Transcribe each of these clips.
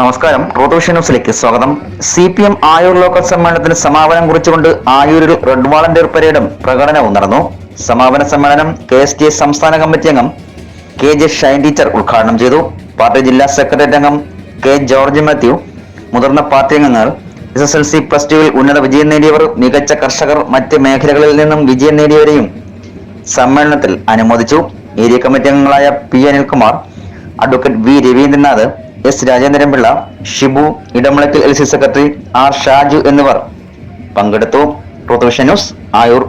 നമസ്കാരം. റോട്ടോഷൻ ന്യൂസിലേക്ക് സ്വാഗതം. C P M Ayur local സമ്മേളനത്തിന് സമാപനം കുറിച്ചുകൊണ്ട് ആയൂരിൽ റെഡ് വാളണ്ടിയർ പരേഡും പ്രകടനവും നടന്നു. സമാപന സമ്മേളനം കെ എസ് ടി എസ് സംസ്ഥാന കമ്മിറ്റി അംഗം കെ ജെ ഷൈൻ ടീച്ചർ ഉദ്ഘാടനം ചെയ്തു. പാർട്ടി ജില്ലാ സെക്രട്ടേറിയറ്റ് അംഗം കെ ജോർജ് മാത്യു മുതിർന്ന പാർട്ടി അംഗങ്ങൾ S S L C plus ടുവിൽ ഉന്നത വിജയം നേടിയവർ മികച്ച കർഷകർ മറ്റ് മേഖലകളിൽ നിന്നും വിജയം നേടിയവരെയും സമ്മേളനത്തിൽ അനുമോദിച്ചു. ഏരിയ കമ്മിറ്റി അംഗങ്ങളായ P Anilkumar advocate V Ravindranath S Rajendran Pillai Shibu Edamulakkal L C secretary R Shaju എന്നിവർ പങ്കെടുത്തു. ന്യൂസ് ആയൂർ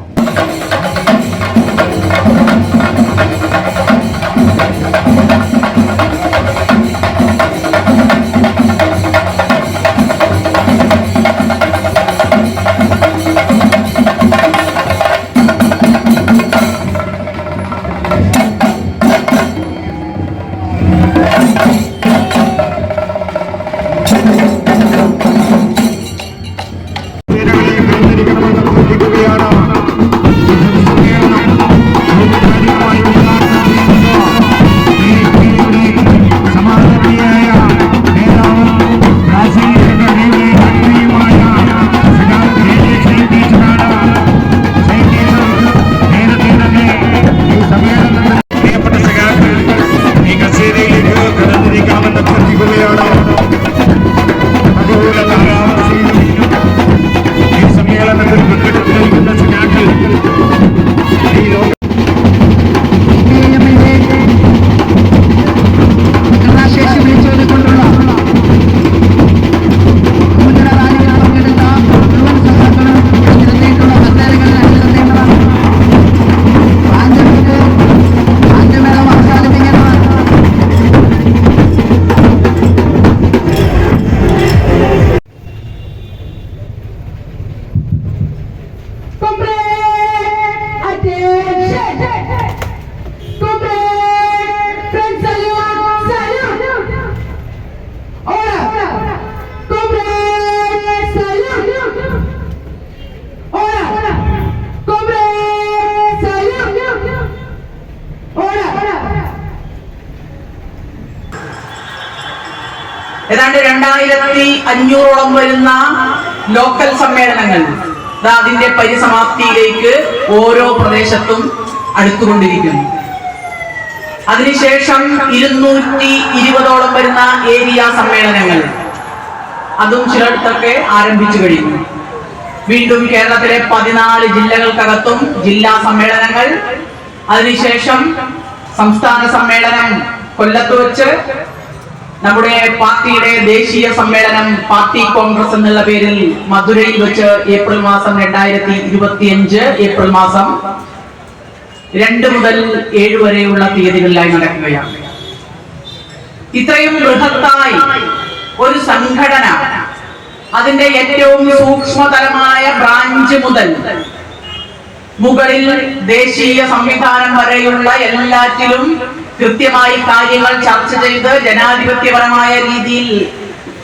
ഏതാണ്ട് രണ്ടായിരത്തി അഞ്ഞൂറോളം വരുന്ന ലോക്കൽ സമ്മേളനങ്ങൾ. അതിന്റെ പരിസമാപ്തിയിലേക്ക് ഓരോ പ്രദേശത്തും അടുത്തുകൊണ്ടിരിക്കുന്നു. അതിനുശേഷം ഇരുന്നൂറ്റി ഇരുപതോളം വരുന്ന ഏരിയ സമ്മേളനങ്ങൾ. അതും ചിലയിടത്തൊക്കെ ആരംഭിച്ചു കഴിഞ്ഞു. വീണ്ടും കേരളത്തിലെ പതിനാല് ജില്ലകൾക്കകത്തും ജില്ലാ സമ്മേളനങ്ങൾ. അതിനുശേഷം സംസ്ഥാന സമ്മേളനം കൊല്ലത്ത് വെച്ച് നമ്മുടെ പാർട്ടിയുടെ ദേശീയ സമ്മേളനം പാർട്ടി കോൺഗ്രസ് എന്നുള്ള പേരിൽ മധുരയിൽ വെച്ച് ഏപ്രിൽ മാസം രണ്ടായിരത്തി ഇരുപത്തിയഞ്ച് ഏപ്രിൽ മാസം രണ്ട് മുതൽ ഏഴ് വരെയുള്ള തീയതികളിലായി നടക്കുകയാണ്. ഇത്രയും ബൃഹത്തായി ഒരു സംഘടന അതിന്റെ ഏറ്റവും സൂക്ഷ്മതലമായ ബ്രാഞ്ച് മുതൽ മുകളിൽ ദേശീയ സംവിധാനം വരെയുള്ള എല്ലാറ്റിലും കൃത്യമായി കാര്യങ്ങൾ ചർച്ച ചെയ്ത് ജനാധിപത്യപരമായ രീതിയിൽ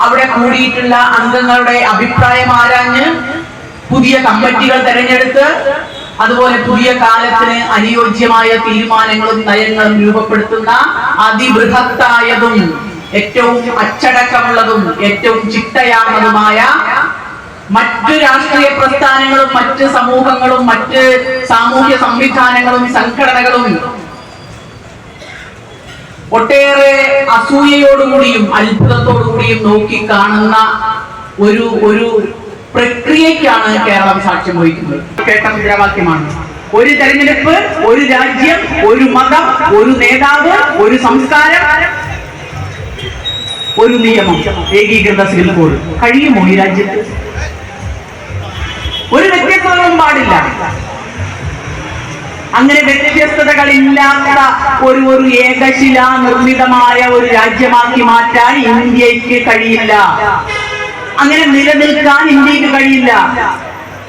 അവിടെ കൂടിയിട്ടുള്ള അംഗങ്ങളുടെ അഭിപ്രായം ആരാഞ്ഞ് പുതിയ കമ്മിറ്റികൾ തെരഞ്ഞെടുത്ത് അതുപോലെ പുതിയ കാലത്തിന് അനുയോജ്യമായ തീരുമാനങ്ങളും നയങ്ങളും രൂപപ്പെടുത്തുന്ന അതിബൃഹത്തായതും ഏറ്റവും അച്ചടക്കമുള്ളതും ഏറ്റവും ചിട്ടയാർന്നതുമായ മറ്റ് രാഷ്ട്രീയ പ്രസ്ഥാനങ്ങളും മറ്റ് സമൂഹങ്ങളും മറ്റ് സാമൂഹ്യ സംവിധാനങ്ങളും സംഘടനകളും ഒട്ടേറെ അസൂയയോടുകൂടിയും അത്ഭുതത്തോടുകൂടിയും നോക്കി കാണുന്ന ഒരു ഒരു പ്രക്രിയക്കാണ് കേരളം സാക്ഷ്യം വഹിക്കുന്നത്. കേട്ട മുദ്രാവാക്യമാണ്. ഒരു തെരഞ്ഞെടുപ്പ് ഒരു രാജ്യം ഒരു മതം ഒരു നേതാവ് ഒരു സംസ്കാരം ഒരു നിയമം ഏകീകൃത സിവിൽ കഴിയുമോ ഈ രാജ്യത്ത്? ഒരു വ്യക്തിത്വങ്ങളും പാടില്ല. അങ്ങനെ വ്യത്യസ്തതകളില്ലാത്ത ഒരു ഒരു ഏകശില നിർമ്മിതമായ ഒരു രാജ്യമാക്കി മാറ്റാൻ ഇന്ത്യയ്ക്ക് കഴിയില്ല. അങ്ങനെ നിലനിൽക്കാൻ ഇന്ത്യയ്ക്ക് കഴിയില്ല.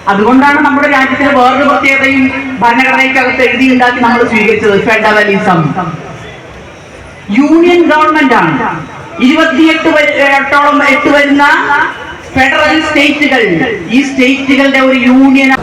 അതുകൊണ്ടാണ് നമ്മുടെ രാജ്യത്തിന് വേറൊരു പ്രത്യേകതയും ഭരണഘടനയ്ക്കകത്ത് എഴുതിയുണ്ടാക്കി നമ്മൾ സ്വീകരിച്ചത് ഫെഡറലിസം. യൂണിയൻ ഗവൺമെന്റ് ആണ്. ഇരുപത്തിയെട്ട് എട്ടോളം എട്ട് വരുന്ന ഫെഡറൽ സ്റ്റേറ്റുകൾ. ഈ സ്റ്റേറ്റുകളുടെ ഒരു യൂണിയൻ